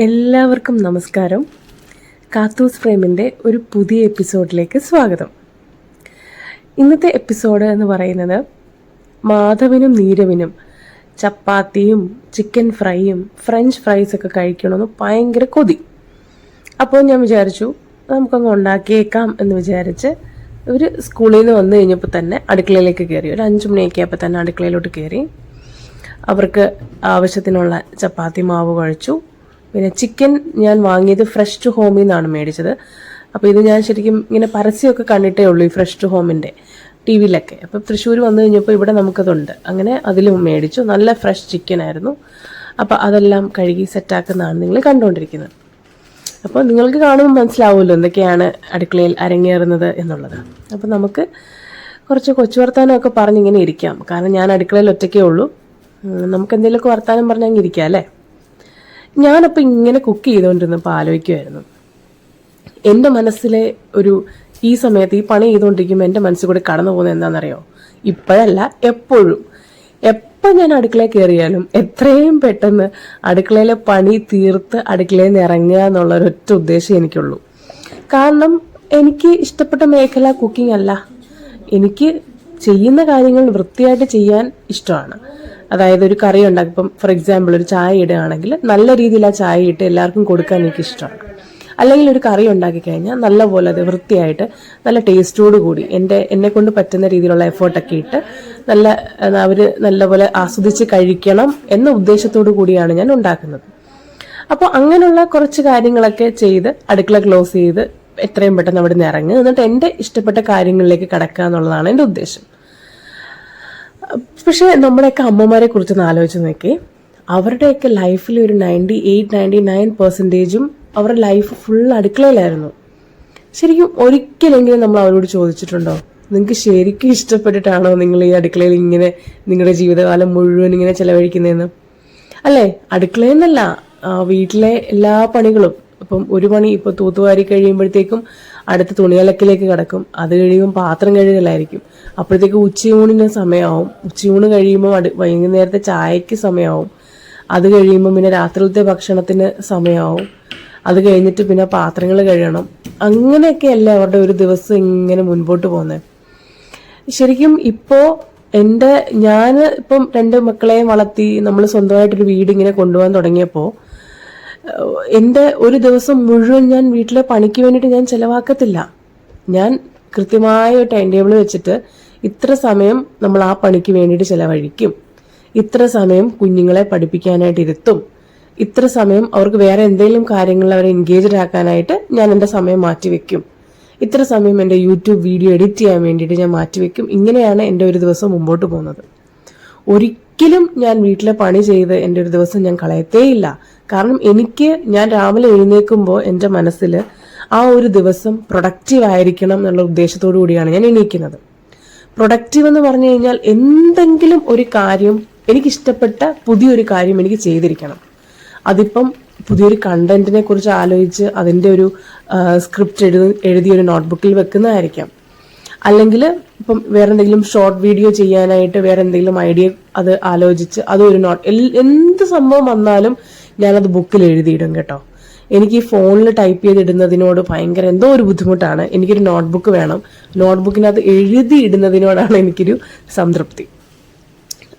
എല്ലാവർക്കും നമസ്കാരം. കാത്തൂസ് ഫ്രെയിമിന്റെ ഒരു പുതിയ എപ്പിസോഡിലേക്ക് സ്വാഗതം. ഇന്നത്തെ എപ്പിസോഡ് എന്ന് പറയുന്നത് മാധവനും നീരവിനും ചപ്പാത്തിയും ചിക്കൻ ഫ്രൈയും ഫ്രഞ്ച് ഫ്രൈസ് ഒക്കെ കഴിക്കണമെന്ന് ഭയങ്കര കൊതി. അപ്പോൾ ഞാൻ വിചാരിച്ചു നമുക്കങ്ങ് ഉണ്ടാക്കിയേക്കാം എന്ന് വിചാരിച്ച് ഇവർ സ്കൂളിൽ നിന്ന് വന്നു കഴിഞ്ഞപ്പോൾ തന്നെ അടുക്കളയിലേക്ക് കയറി. ഒരു അഞ്ച് മണിയൊക്കെ ആയപ്പോൾ തന്നെ അടുക്കളയിലോട്ട് കയറി. അവർക്ക് ആവശ്യത്തിനുള്ള ചപ്പാത്തി മാവ് കുഴച്ചു. പിന്നെ ചിക്കൻ ഞാൻ വാങ്ങിയത് ഫ്രഷ് ടു ഹോമിൽ നിന്നാണ് മേടിച്ചത്. അപ്പോൾ ഇത് ഞാൻ ശരിക്കും ഇങ്ങനെ പരസ്യമൊക്കെ കണ്ടിട്ടേ ഉള്ളൂ ഈ ഫ്രഷ് ടു ഹോമിന്റെ ടി വിയിലൊക്കെ അപ്പോൾ തൃശ്ശൂർ വന്നു കഴിഞ്ഞപ്പോൾ ഇവിടെ നമുക്കതുണ്ട്. അങ്ങനെ അതിലും മേടിച്ചു. നല്ല ഫ്രഷ് ചിക്കൻ ആയിരുന്നു. അപ്പോൾ അതെല്ലാം കഴുകി സെറ്റാക്കുന്നതാണ് നിങ്ങൾ കണ്ടുകൊണ്ടിരിക്കുന്നത്. അപ്പോൾ നിങ്ങൾക്ക് കാണുമ്പോൾ മനസ്സിലാവുമല്ലോ എന്തൊക്കെയാണ് അടുക്കളയിൽ അരങ്ങേറുന്നത് എന്നുള്ളത്. അപ്പോൾ നമുക്ക് കുറച്ച് കൊച്ചു വർത്താനമൊക്കെ പറഞ്ഞിങ്ങനെ ഇരിക്കാം. കാരണം ഞാൻ അടുക്കളയിൽ ഒറ്റയ്ക്കേ ഉള്ളൂ. നമുക്ക് എന്തെങ്കിലുമൊക്കെ വർത്താനം പറഞ്ഞാൽ ഇരിക്കാം അല്ലേ? ഞാനപ്പോൾ ഇങ്ങനെ കുക്ക് ചെയ്തുകൊണ്ടിരുന്നപ്പോൾ ആലോചിക്കുമായിരുന്നു എന്റെ മനസ്സിലെ ഒരു ഈ സമയത്ത് ഈ പണി ചെയ്തുകൊണ്ടിരിക്കുമ്പോൾ എന്റെ മനസ്സിൽ കൂടെ കടന്നു പോകുന്നത് എന്താണെന്നറിയോ? ഇപ്പോഴല്ല എപ്പോഴും. എപ്പോൾ ഞാൻ അടുക്കളയിൽ കയറിയാലും എത്രയും പെട്ടെന്ന് അടുക്കളയിലെ പണി തീർത്ത് അടുക്കളയിൽ നിന്ന് ഇറങ്ങുക എന്നുള്ള ഒരൊറ്റ ഉദ്ദേശം എനിക്കുള്ളൂ. കാരണം എനിക്ക് ഇഷ്ടപ്പെട്ട മേഖല കുക്കിംഗ് അല്ല. എനിക്ക് ചെയ്യുന്ന കാര്യങ്ങൾ വൃത്തിയായിട്ട് ചെയ്യാൻ ഇഷ്ടമാണ്. അതായത് ഒരു കറി ഉണ്ടാക്കും ഇപ്പം ഫോർ എക്സാമ്പിൾ ഒരു ചായ ഇടുകയാണെങ്കിൽ നല്ല രീതിയിൽ ആ ചായ ഇട്ട് എല്ലാവർക്കും കൊടുക്കാൻ എനിക്ക് ഇഷ്ടമാണ് അല്ലെങ്കിൽ ഒരു കറി ഉണ്ടാക്കി കഴിഞ്ഞാൽ നല്ല പോലെ അത് വൃത്തിയായിട്ട് നല്ല ടേസ്റ്റോട് കൂടി എന്റെ എന്നെ കൊണ്ട് പറ്റുന്ന രീതിയിലുള്ള എഫേർട്ടൊക്കെ ഇട്ട് നല്ല അവർ നല്ലപോലെ ആസ്വദിച്ച് കഴിക്കണം എന്ന ഉദ്ദേശത്തോടു കൂടിയാണ് ഞാൻ ഉണ്ടാക്കുന്നത്. അപ്പോൾ അങ്ങനെയുള്ള കുറച്ച് കാര്യങ്ങളൊക്കെ ചെയ്ത് അടുക്കള ക്ലോസ് ചെയ്ത് എത്രയും പെട്ടെന്ന് അവിടെ നിന്ന് ഇറങ്ങുക. എന്നിട്ട് എന്റെ ഇഷ്ടപ്പെട്ട കാര്യങ്ങളിലേക്ക് കടക്കുക എന്നുള്ളതാണ് എന്റെ ഉദ്ദേശം. പക്ഷേ നമ്മുടെയൊക്കെ അമ്മമാരെ കുറിച്ച് കുറിച്ചൊന്ന് ആലോചിച്ച് നോക്കി അവരുടെയൊക്കെ ലൈഫിൽ ഒരു നയന്റി എയ്റ്റ് നയന്റി നയൻ പെർസെന്റേജും അവരുടെ ലൈഫ് ഫുൾ അടുക്കളയിലായിരുന്നു. ശരിക്കും ഒരിക്കലെങ്കിലും നമ്മൾ അവരോട് ചോദിച്ചിട്ടുണ്ടോ? നിങ്ങൾക്ക് ശരിക്കും ഇഷ്ടപ്പെട്ടിട്ടാണോ നിങ്ങൾ ഈ അടുക്കളയിൽ ഇങ്ങനെ നിങ്ങളുടെ ജീവിതകാലം മുഴുവൻ ഇങ്ങനെ ചെലവഴിക്കുന്നതെന്ന്? അല്ലേ? അടുക്കളയിൽ നിന്നല്ല വീട്ടിലെ എല്ലാ പണികളും. ഇപ്പം ഒരു പണി ഇപ്പൊ തൂത്തുവാരി കഴിയുമ്പോഴത്തേക്കും അടുത്ത തുണിയലക്കിലേക്ക് കിടക്കും. അത് കഴിയുമ്പോൾ പാത്രം കഴുകലായിരിക്കും. അപ്പോഴത്തേക്ക് ഉച്ചയൂണിന് സമയമാവും. ഉച്ചയൂണ് കഴിയുമ്പോൾ അടു വൈകുന്നേരത്തെ ചായക്ക് സമയമാവും. അത് കഴിയുമ്പോൾ പിന്നെ രാത്രിയിലത്തെ ഭക്ഷണത്തിന് സമയമാവും. അത് കഴിഞ്ഞിട്ട് പിന്നെ പാത്രങ്ങൾ കഴുകണം. അങ്ങനെയൊക്കെയല്ലേ അവരുടെ ഒരു ദിവസം ഇങ്ങനെ മുൻപോട്ട് പോകുന്നത്? ശരിക്കും ഇപ്പോൾ എന്റെ ഞാൻ ഇപ്പം രണ്ട് മക്കളെയും വളർത്തി നമ്മൾ സ്വന്തമായിട്ടൊരു വീട് ഇങ്ങനെ കൊണ്ടുപോകാൻ തുടങ്ങിയപ്പോൾ എന്റെ ഒരു ദിവസം മുഴുവൻ ഞാൻ വീട്ടിലെ പണിക്ക് വേണ്ടിയിട്ട് ഞാൻ ചിലവാക്കത്തില്ല. ഞാൻ കൃത്യമായ ഒരു ടൈം ടേബിൾ വെച്ചിട്ട് ഇത്ര സമയം നമ്മൾ ആ പണിക്ക് വേണ്ടിയിട്ട് ചിലവഴിക്കും. ഇത്ര സമയം കുഞ്ഞുങ്ങളെ പഠിപ്പിക്കാനായിട്ട് ഇരുത്തും. ഇത്ര സമയം അവർക്ക് വേറെ എന്തെങ്കിലും കാര്യങ്ങളിൽ അവരെ എൻഗേജ്ഡ് ആക്കാനായിട്ട് ഞാൻ എന്റെ സമയം മാറ്റിവെക്കും ഇത്ര സമയം എന്റെ യൂട്യൂബ് വീഡിയോ എഡിറ്റ് ചെയ്യാൻ വേണ്ടിയിട്ട് ഞാൻ മാറ്റിവെക്കും ഇങ്ങനെയാണ് എന്റെ ഒരു ദിവസം മുമ്പോട്ട് പോകുന്നത്. ഒരിക്കലും ഞാൻ വീട്ടിലെ പണി ചെയ്ത് എന്റെ ഒരു ദിവസം ഞാൻ കളയത്തേയില്ല. കാരണം എനിക്ക് ഞാൻ രാവിലെ എഴുന്നേൽക്കുമ്പോൾ എന്റെ മനസ്സിൽ ആ ഒരു ദിവസം പ്രൊഡക്റ്റീവ് ആയിരിക്കണം എന്നുള്ള ഉദ്ദേശത്തോടു കൂടിയാണ് ഞാൻ എണീക്കുന്നത്. പ്രൊഡക്റ്റീവ് എന്ന് പറഞ്ഞു കഴിഞ്ഞാൽ എന്തെങ്കിലും ഒരു കാര്യം എനിക്കിഷ്ടപ്പെട്ട പുതിയൊരു കാര്യം എനിക്ക് ചെയ്തിരിക്കണം. അതിപ്പം പുതിയൊരു കണ്ടന്റിനെ കുറിച്ച് ആലോചിച്ച് അതിന്റെ ഒരു സ്ക്രിപ്റ്റ് എഴുതി എഴുതിയൊരു നോട്ട്ബുക്കിൽ വെക്കുന്നതായിരിക്കാം. അല്ലെങ്കിൽ ഇപ്പം വേറെ എന്തെങ്കിലും ഷോർട്ട് വീഡിയോ ചെയ്യാനായിട്ട് വേറെ എന്തെങ്കിലും ഐഡിയ അത് ആലോചിച്ച് അതൊരു നോട്ട് എന്ത് സംഭവം വന്നാലും ഞാനത് ബുക്കിൽ എഴുതിയിടും കേട്ടോ. എനിക്ക് ഈ ഫോണിൽ ടൈപ്പ് ചെയ്തിടുന്നതിനോട് ഭയങ്കര എന്തോ ഒരു ബുദ്ധിമുട്ടാണ്. എനിക്കൊരു നോട്ട്ബുക്ക് വേണം. നോട്ട്ബുക്കിനകത്ത് എഴുതിയിടുന്നതിനോടാണ് എനിക്കൊരു സംതൃപ്തി.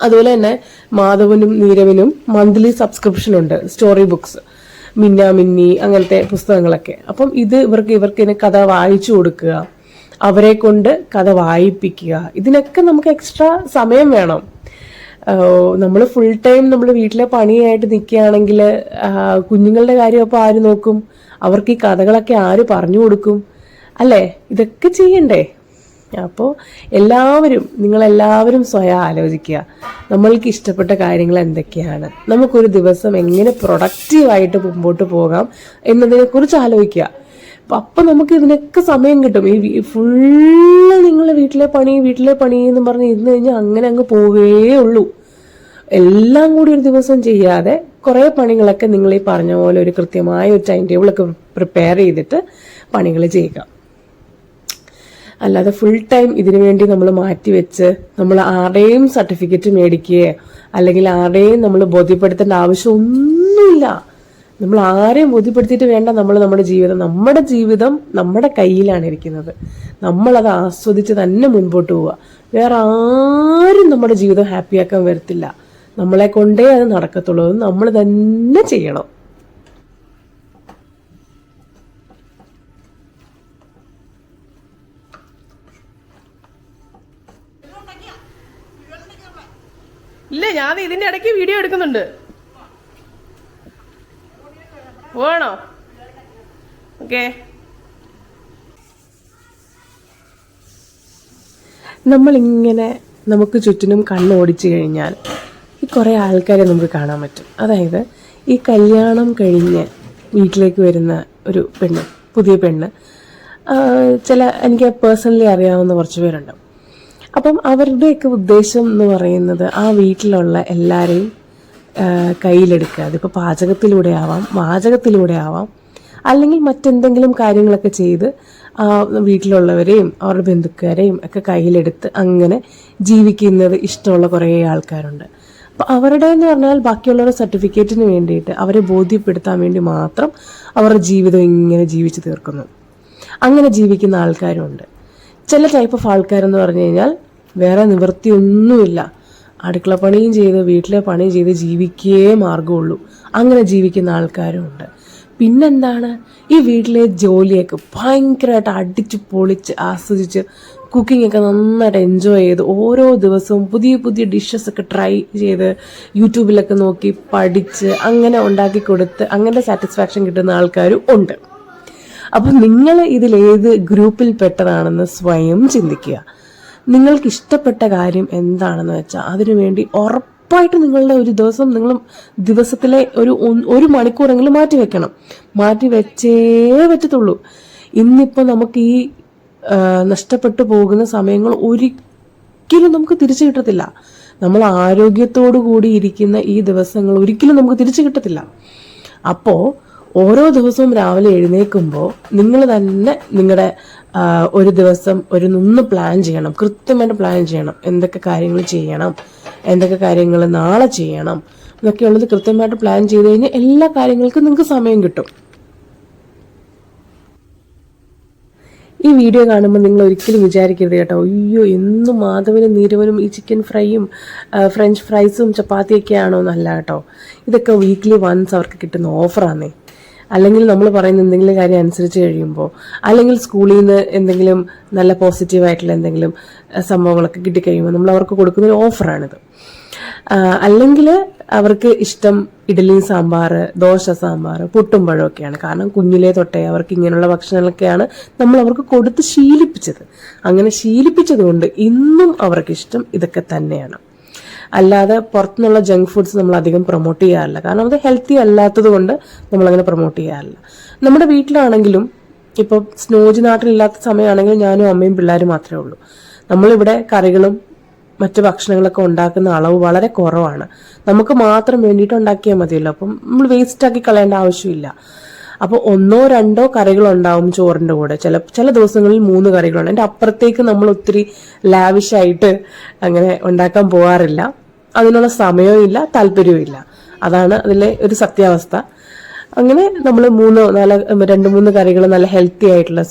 അതുപോലെ തന്നെ മാധവനും നീരവിനും മന്ത്ലി സബ്സ്ക്രിപ്ഷൻ ഉണ്ട് സ്റ്റോറി ബുക്സ് മിന്ന മിന്നി അങ്ങനത്തെ പുസ്തകങ്ങളൊക്കെ. അപ്പം ഇത് ഇവർക്ക് ഇവർക്ക് കഥ വായിച്ചു കൊടുക്കുക അവരെ കൊണ്ട് കഥ വായിപ്പിക്കുക. ഇതിനൊക്കെ നമുക്ക് എക്സ്ട്രാ സമയം വേണം. നമ്മൾ ഫുൾ ടൈം നമ്മൾ വീട്ടിലെ പണിയായിട്ട് നിൽക്കുകയാണെങ്കിൽ കുഞ്ഞുങ്ങളുടെ കാര്യം അപ്പോൾ ആര് നോക്കും? അവർക്ക് ഈ കഥകളൊക്കെ ആര് പറഞ്ഞു കൊടുക്കും? അല്ലേ? ഇതൊക്കെ ചെയ്യണ്ടേ? അപ്പോൾ എല്ലാവരും നിങ്ങളെല്ലാവരും സ്വയം ആലോചിക്കുക. നമ്മൾക്ക് ഇഷ്ടപ്പെട്ട കാര്യങ്ങൾ എന്തൊക്കെയാണ്? നമുക്കൊരു ദിവസം എങ്ങനെ പ്രൊഡക്റ്റീവായിട്ട് മുമ്പോട്ട് പോകാം എന്നതിനെക്കുറിച്ച് ആലോചിക്കുക. അപ്പൊ നമുക്ക് ഇതിനൊക്കെ സമയം കിട്ടും. ഈ ഫുള്ള് നിങ്ങൾ വീട്ടിലെ പണി വീട്ടിലെ പണി എന്ന് പറഞ്ഞ് ഇരുന്ന് കഴിഞ്ഞാൽ അങ്ങനെ അങ്ങ് പോവേ ഉള്ളൂ. എല്ലാം കൂടി ഒരു ദിവസം ചെയ്യാതെ കുറേ പണികളൊക്കെ നിങ്ങൾ ഈ പറഞ്ഞ പോലെ ഒരു കൃത്യമായ ഒരു ടൈം ടേബിൾ ഒക്കെ പ്രിപ്പയർ ചെയ്തിട്ട് പണികൾ ചെയ്യുക. അല്ലാതെ ഫുൾ ടൈം ഇതിനു വേണ്ടി നമ്മൾ മാറ്റിവെച്ച് നമ്മൾ ആരുടെയും സർട്ടിഫിക്കറ്റ് മേടിക്കുകയോ അല്ലെങ്കിൽ ആരുടെയും നമ്മൾ ബോധ്യപ്പെടുത്തേണ്ട ആവശ്യം ഒന്നുമില്ല. നമ്മൾ ആരെയും ബോധ്യപ്പെടുത്തിയിട്ട് വേണ്ട നമ്മൾ നമ്മുടെ ജീവിതം നമ്മുടെ ജീവിതം നമ്മുടെ കയ്യിലാണ് ഇരിക്കുന്നത്. നമ്മളത് ആസ്വദിച്ച് തന്നെ മുൻപോട്ട് പോവുക. വേറെ ആരും നമ്മുടെ ജീവിതം ഹാപ്പിയാക്കാൻ വരത്തില്ല. നമ്മളെ കൊണ്ടേ അത് നടക്കത്തുള്ളൂ. നമ്മൾ തന്നെ ചെയ്യണം. ഇല്ല ഞാൻ ഇതിന്റെ ഇടയ്ക്ക് വീഡിയോ എടുക്കുന്നുണ്ട്. വേണോ? ഓക്കെ. നമ്മളിങ്ങനെ നമുക്ക് ചുറ്റിനും കണ്ണോടിച്ചു കഴിഞ്ഞാൽ ഈ കുറേ ആൾക്കാരെ നമുക്ക് കാണാൻ പറ്റും. അതായത് ഈ കല്യാണം കഴിഞ്ഞ് വീട്ടിലേക്ക് വരുന്ന ഒരു പെണ്ണ് പുതിയ പെണ്ണ്. ചില എനിക്ക് പേഴ്സണലി അറിയാവുന്ന കുറച്ച് പേരുണ്ട്. അപ്പം അവരുടെയൊക്കെ ഉദ്ദേശം എന്ന് പറയുന്നത് ആ വീട്ടിലുള്ള എല്ലാവരെയും കയ്യിലെടുക്കുക. അതിപ്പോൾ പാചകത്തിലൂടെ ആവാം വാചകത്തിലൂടെ ആവാം. അല്ലെങ്കിൽ മറ്റെന്തെങ്കിലും കാര്യങ്ങളൊക്കെ ചെയ്ത് വീട്ടിലുള്ളവരെയും അവരുടെ ബന്ധുക്കാരെയും ഒക്കെ കയ്യിലെടുത്ത് അങ്ങനെ ജീവിക്കുന്നത് ഇഷ്ടമുള്ള കുറേ ആൾക്കാരുണ്ട്. അപ്പോൾ അവരുടെ എന്ന് പറഞ്ഞാൽ ബാക്കിയുള്ളവരുടെ സർട്ടിഫിക്കറ്റിന് വേണ്ടിയിട്ട് അവരെ ബോധ്യപ്പെടുത്താൻ വേണ്ടി മാത്രം അവരുടെ ജീവിതം ഇങ്ങനെ ജീവിച്ചു തീർക്കുന്നു. അങ്ങനെ ജീവിക്കുന്ന ആൾക്കാരുണ്ട്. ചില ടൈപ്പ് ഓഫ് ആൾക്കാരെന്ന് പറഞ്ഞു കഴിഞ്ഞാൽ വേറെ നിവൃത്തിയൊന്നുമില്ല. അടുക്കള പണിയും ചെയ്ത് വീട്ടിലെ പണി ചെയ്ത് ജീവിക്കേ മാർഗമുള്ളൂ. അങ്ങനെ ജീവിക്കുന്ന ആൾക്കാരും ഉണ്ട് പിന്നെന്താണ്? ഈ വീട്ടിലെ ജോലിയൊക്കെ ഭയങ്കരമായിട്ട് അടിച്ച് പൊളിച്ച് ആസ്വദിച്ച് കുക്കിംഗ് ഒക്കെ നന്നായിട്ട് എൻജോയ് ചെയ്ത് ഓരോ ദിവസവും പുതിയ പുതിയ ഡിഷസ് ഒക്കെ ട്രൈ ചെയ്ത് യൂട്യൂബിലൊക്കെ നോക്കി പഠിച്ച് അങ്ങനെ ഉണ്ടാക്കി കൊടുത്ത് അങ്ങനെ സാറ്റിസ്ഫാക്ഷൻ കിട്ടുന്ന ആൾക്കാരും ഉണ്ട്. അപ്പം നിങ്ങൾ ഇതിലേത് ഗ്രൂപ്പിൽ പെട്ടതാണെന്ന് സ്വയം ചിന്തിക്കുക. നിങ്ങൾക്ക് ഇഷ്ടപ്പെട്ട കാര്യം എന്താണെന്ന് വെച്ചാൽ അതിനുവേണ്ടി ഉറപ്പായിട്ട് നിങ്ങളുടെ ഒരു ദിവസം നിങ്ങൾ ദിവസത്തിലെ ഒരു ഒരു മണിക്കൂറെങ്കിലും മാറ്റി വെക്കണം. മാറ്റി വെച്ചേ പറ്റത്തുള്ളൂ. ഇന്നിപ്പോൾ നമുക്ക് ഈ നഷ്ടപ്പെട്ടു പോകുന്ന സമയങ്ങൾ ഒരിക്കലും നമുക്ക് തിരിച്ചു കിട്ടത്തില്ല. നമ്മൾ ആരോഗ്യത്തോടു കൂടി ഇരിക്കുന്ന ഈ ദിവസങ്ങൾ ഒരിക്കലും നമുക്ക് തിരിച്ചു കിട്ടത്തില്ല. അപ്പോൾ ഓരോ ദിവസവും രാവിലെ എഴുന്നേൽക്കുമ്പോൾ നിങ്ങൾ തന്നെ നിങ്ങളുടെ ഒരു ദിവസം ഒരു നിന്ന് പ്ലാൻ ചെയ്യണം. കൃത്യമായിട്ട് പ്ലാൻ ചെയ്യണം. എന്തൊക്കെ കാര്യങ്ങൾ ചെയ്യണം? എന്തൊക്കെ കാര്യങ്ങൾ നാളെ ചെയ്യണം? എന്നൊക്കെയുള്ളത് കൃത്യമായിട്ട് പ്ലാൻ ചെയ്ത് കഴിഞ്ഞാൽ എല്ലാ കാര്യങ്ങൾക്കും നിങ്ങൾക്ക് സമയം കിട്ടും. ഈ വീഡിയോ കാണുമ്പോൾ നിങ്ങൾ ഒരിക്കലും വിചാരിക്കരുത് കേട്ടോ. അയ്യോ എന്നും മാധവനും നീരവനും ഈ ചിക്കൻ ഫ്രൈയും ഫ്രഞ്ച് ഫ്രൈസും ചപ്പാത്തിയൊക്കെയാണോ എന്നല്ല കേട്ടോ. ഇതൊക്കെ വീക്ക്ലി വൺസ് അവർക്ക് കിട്ടുന്ന ഓഫറാന്നേ അല്ലെങ്കിൽ നമ്മൾ പറയുന്ന എന്തെങ്കിലും കാര്യം അനുസരിച്ച് കഴിയുമ്പോൾ അല്ലെങ്കിൽ സ്കൂളിൽ നിന്ന് എന്തെങ്കിലും നല്ല പോസിറ്റീവായിട്ടുള്ള എന്തെങ്കിലും സംഭവങ്ങളൊക്കെ കിട്ടിക്കഴിയുമ്പോൾ നമ്മൾ അവർക്ക് കൊടുക്കുന്ന ഒരു ഓഫറാണിത് അല്ലെങ്കിൽ അവർക്ക് ഇഷ്ടം ഇഡലി സാമ്പാർ ദോശ സാമ്പാർ പുട്ടും പഴമൊക്കെയാണ് കാരണം കുഞ്ഞിലേ തൊട്ടേ അവർക്ക് ഇങ്ങനെയുള്ള ഭക്ഷണങ്ങളൊക്കെയാണ് നമ്മൾ അവർക്ക് കൊടുത്ത് ശീലിപ്പിച്ചത്. അങ്ങനെ ശീലിപ്പിച്ചതുകൊണ്ട് ഇന്നും അവർക്കിഷ്ടം ഇതൊക്കെ തന്നെയാണ്. അല്ലാതെ പുറത്തുനിന്നുള്ള ജങ്ക് ഫുഡ്സ് നമ്മൾ അധികം പ്രൊമോട്ട് ചെയ്യാറില്ല. കാരണം അത് ഹെൽത്തി അല്ലാത്തത് കൊണ്ട് നമ്മളങ്ങനെ പ്രൊമോട്ട് ചെയ്യാറില്ല. നമ്മുടെ വീട്ടിലാണെങ്കിലും ഇപ്പോൾ സ്നോജ് നാട്ടിലില്ലാത്ത സമയമാണെങ്കിൽ ഞാനും അമ്മയും പിള്ളേരും മാത്രമേ ഉള്ളൂ. നമ്മളിവിടെ കറികളും മറ്റു ഭക്ഷണങ്ങളൊക്കെ ഉണ്ടാക്കുന്ന അളവ് വളരെ കുറവാണ്. നമുക്ക് മാത്രം വേണ്ടിയിട്ട് ഉണ്ടാക്കിയാൽ മതിയല്ലോ. അപ്പം നമ്മൾ വേസ്റ്റ് ആക്കി കളയേണ്ട ആവശ്യമില്ല. അപ്പോൾ ഒന്നോ രണ്ടോ കറികൾ ഉണ്ടാവും ചോറിന്റെ കൂടെ. ചില ചില ദിവസങ്ങളിൽ മൂന്ന് കറികളുണ്ട്. എന്റെ അപ്പുറത്തേക്ക് നമ്മൾ ഒത്തിരി ലാവിഷായിട്ട് അങ്ങനെ ഉണ്ടാക്കാൻ പോകാറില്ല അതിനുള്ള സമയവും ഇല്ല താല്പര്യവും ഇല്ല. അതാണ് അതിലെ ഒരു സത്യാവസ്ഥ. അങ്ങനെ നമ്മൾ മൂന്നോ നല്ല രണ്ട് മൂന്ന് കറികൾ നല്ല ഹെൽത്തി ആയിട്ടുള്ള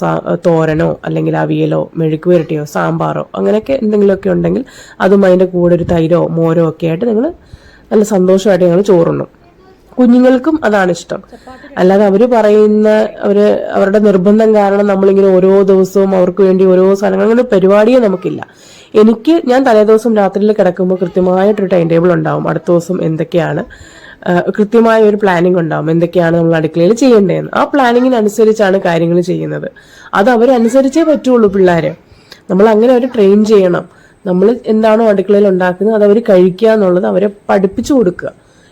തോരനോ അല്ലെങ്കിൽ അവിയലോ മെഴുക്ക് പുരട്ടിയോ സാമ്പാറോ അങ്ങനെയൊക്കെ എന്തെങ്കിലുമൊക്കെ ഉണ്ടെങ്കിൽ അതും അതിന്റെ കൂടെ ഒരു തൈരോ മോരോ ഒക്കെ ആയിട്ട് നിങ്ങൾ നല്ല സന്തോഷമായിട്ട് ഞങ്ങൾ ചോറുണ്ണും. കുഞ്ഞുങ്ങൾക്കും അതാണ് ഇഷ്ടം. അല്ലാതെ അവർ പറയുന്ന അവർ അവരുടെ നിർബന്ധം കാരണം നമ്മളിങ്ങനെ ഓരോ ദിവസവും അവർക്ക് വേണ്ടി ഓരോ സാധനങ്ങൾ അങ്ങനെ പരിപാടിയെ നമുക്കില്ല. എനിക്ക് ഞാൻ തലേദിവസം രാത്രിയിൽ കിടക്കുമ്പോൾ കൃത്യമായിട്ടൊരു ടൈം ടേബിൾ ഉണ്ടാവും. അടുത്ത ദിവസം എന്തൊക്കെയാണ് കൃത്യമായ ഒരു പ്ലാനിംഗ് ഉണ്ടാവും. എന്തൊക്കെയാണ് നമ്മൾ അടുക്കളയിൽ ചെയ്യേണ്ടതെന്ന്. ആ പ്ലാനിങ്ങിനനുസരിച്ചാണ് കാര്യങ്ങൾ ചെയ്യുന്നത്. അത് അവരനുസരിച്ചേ പറ്റുള്ളൂ പിള്ളേരെ. നമ്മൾ അങ്ങനെ അവർ ട്രെയിൻ ചെയ്യണം. നമ്മൾ എന്താണോ അടുക്കളയിൽ ഉണ്ടാക്കുന്നത് അത് അവർ കഴിക്കുക എന്നുള്ളത് അവരെ പഠിപ്പിച്ചു കൊടുക്കുക.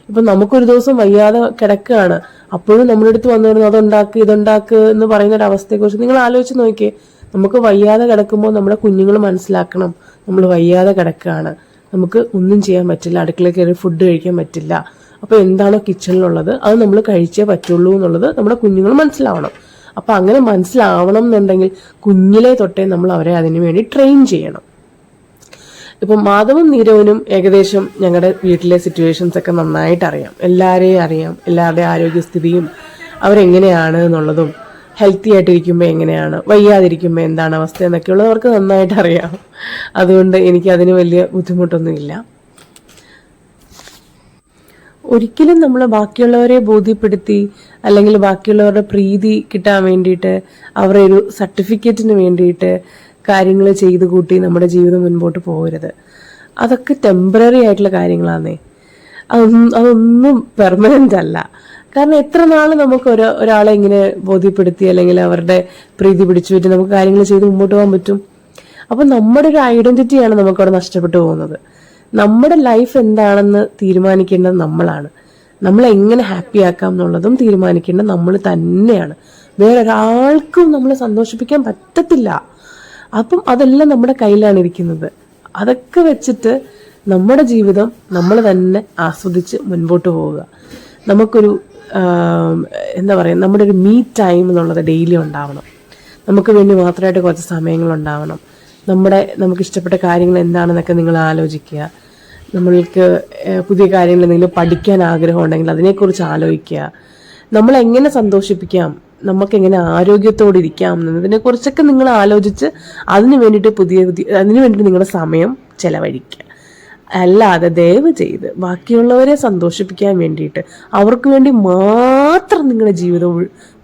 ഇപ്പൊ നമുക്കൊരു ദിവസം വയ്യാതെ കിടക്കുകയാണ്. അപ്പോഴും നമ്മുടെ അടുത്ത് വന്നു വരുന്നു അതുണ്ടാക്ക് ഇതുണ്ടാക്ക് എന്ന് പറയുന്ന ഒരു അവസ്ഥയെക്കുറിച്ച് നിങ്ങൾ ആലോചിച്ച് നോക്കിയേ. നമുക്ക് വയ്യാതെ കിടക്കുമ്പോൾ നമ്മുടെ കുഞ്ഞുങ്ങൾ മനസ്സിലാക്കണം നമ്മൾ വയ്യാതെ കിടക്കുകയാണ്. നമുക്ക് ഒന്നും ചെയ്യാൻ പറ്റില്ല അടുക്കളയിൽ കയറി ഫുഡ് കഴിക്കാൻ പറ്റില്ല. അപ്പോൾ എന്താണോ കിച്ചണിലുള്ളത് അത് നമ്മൾ കഴിച്ചേ പറ്റുള്ളൂ എന്നുള്ളത് നമ്മുടെ കുഞ്ഞുങ്ങൾ മനസ്സിലാവണം. അപ്പോൾ അങ്ങനെ മനസ്സിലാവണം എന്നുണ്ടെങ്കിൽ കുഞ്ഞിലെ തൊട്ടേ നമ്മൾ അവരെ അതിനു വേണ്ടി ട്രെയിൻ ചെയ്യണം. ഇപ്പം മാധവും നീരവനും ഏകദേശം ഞങ്ങളുടെ വീട്ടിലെ സിറ്റുവേഷൻസ് ഒക്കെ നന്നായിട്ട് അറിയാം. എല്ലാവരെയും അറിയാം. എല്ലാവരുടെയും ആരോഗ്യസ്ഥിതിയും അവരെങ്ങനെയാണ് എന്നുള്ളതും ഹെൽത്തി ആയിട്ടിരിക്കുമ്പോൾ എങ്ങനെയാണ് വയ്യാതിരിക്കുമ്പോൾ എന്താണ് അവസ്ഥ എന്നൊക്കെയുള്ളത് അവർക്ക് നന്നായിട്ട് അറിയാം. അതുകൊണ്ട് എനിക്ക് അതിന് വലിയ ബുദ്ധിമുട്ടൊന്നുമില്ല. ഒരിക്കലും നമ്മൾ ബാക്കിയുള്ളവരെ ബോധ്യപ്പെടുത്തി അല്ലെങ്കിൽ ബാക്കിയുള്ളവരുടെ പ്രീതി കിട്ടാൻ വേണ്ടിയിട്ട് അവരുടെ ഒരു സർട്ടിഫിക്കറ്റിന് വേണ്ടിയിട്ട് കാര്യങ്ങൾ ചെയ്ത് കൂട്ടി നമ്മുടെ ജീവിതം മുൻപോട്ട് പോകരുത്. അതൊക്കെ ടെമ്പററി ആയിട്ടുള്ള കാര്യങ്ങളാന്നേ. അതൊന്നും അതൊന്നും പെർമനന്റ് അല്ല. കാരണം എത്ര നാൾ നമുക്ക് ഒരു ഒരാളെ ഇങ്ങനെ ബോധ്യപ്പെടുത്തി അല്ലെങ്കിൽ അവരുടെ പ്രീതി പിടിച്ചു പറ്റി നമുക്ക് കാര്യങ്ങൾ ചെയ്ത് മുമ്പോട്ട് പോകാൻ പറ്റും? അപ്പം നമ്മുടെ ഒരു ഐഡന്റിറ്റിയാണ് നമുക്കവിടെ നഷ്ടപ്പെട്ടു പോകുന്നത്. നമ്മുടെ ലൈഫ് എന്താണെന്ന് തീരുമാനിക്കേണ്ടത് നമ്മളാണ്. നമ്മൾ എങ്ങനെ ഹാപ്പി ആക്കാം എന്നുള്ളതും തീരുമാനിക്കേണ്ടത് നമ്മൾ തന്നെയാണ്. വേറൊരാൾക്കും നമ്മളെ സന്തോഷിപ്പിക്കാൻ പറ്റത്തില്ല. അപ്പം അതെല്ലാം നമ്മുടെ കയ്യിലാണ് ഇരിക്കുന്നത്. അതൊക്കെ വെച്ചിട്ട് നമ്മുടെ ജീവിതം നമ്മൾ തന്നെ ആസ്വദിച്ച് മുൻപോട്ട് പോവുക. നമുക്കൊരു എന്താ പറയുക നമ്മുടെ ഒരു മീ ടൈം എന്നുള്ളത് ഡെയിലി ഉണ്ടാവണം. നമുക്ക് വേണ്ടി മാത്രമായിട്ട് കുറച്ച് സമയങ്ങൾ ഉണ്ടാവണം. നമ്മുടെ നമുക്ക് ഇഷ്ടപ്പെട്ട കാര്യങ്ങൾ എന്താണെന്നൊക്കെ നിങ്ങൾ ആലോചിക്കുക. നമ്മൾക്ക് പുതിയ കാര്യങ്ങൾ എന്തെങ്കിലും പഠിക്കാൻ ആഗ്രഹം ഉണ്ടെങ്കിൽ അതിനെക്കുറിച്ച് ആലോചിക്കുക. നമ്മൾ എങ്ങനെ സന്തോഷിപ്പിക്കാം? നമുക്ക് എങ്ങനെ ആരോഗ്യത്തോടെ ഇരിക്കാം എന്നതിനെ കുറിച്ചൊക്കെ നിങ്ങൾ ആലോചിച്ച് അതിന് വേണ്ടിയിട്ട് പുതിയ പുതിയ അതിന് വേണ്ടിയിട്ട് നിങ്ങളുടെ സമയം ചെലവഴിക്കുക. അല്ലാതെ ദയവ് ചെയ്ത് ബാക്കിയുള്ളവരെ സന്തോഷിപ്പിക്കാൻ വേണ്ടിയിട്ട് അവർക്ക് വേണ്ടി മാത്രം നിങ്ങളുടെ ജീവിതം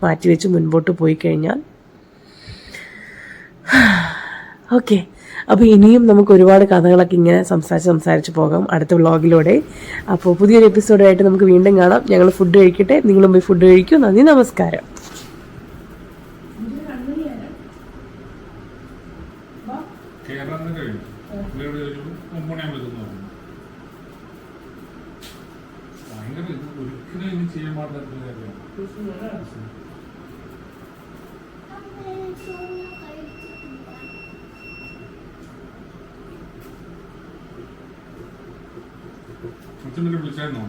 മാറ്റിവെച്ച് മുൻപോട്ട് പോയി കഴിഞ്ഞാൽ ഓക്കെ. അപ്പോൾ ഇനിയും നമുക്ക് ഒരുപാട് കഥകളൊക്കെ ഇങ്ങനെ സംസാരിച്ച് സംസാരിച്ച് പോകാം അടുത്ത വ്ളോഗിലൂടെ. അപ്പോൾ പുതിയൊരു എപ്പിസോഡായിട്ട് നമുക്ക് വീണ്ടും കാണാം. ഞങ്ങൾ ഫുഡ് കഴിക്കട്ടെ. നിങ്ങളും പോയി ഫുഡ് കഴിക്കൂ. നന്ദി നമസ്കാരം കേരളം കഴിഞ്ഞു ഇവിടെ ഒരു ഒമ്പണയാകുമ്പോൾ പറഞ്ഞു ഭയങ്കര ഇത് ഒരിക്കലും ഇനി ചെയ്യാൻ പാടില്ലാത്ത കാര്യമാണ് അച്ഛനെ വിളിച്ചായിരുന്നോ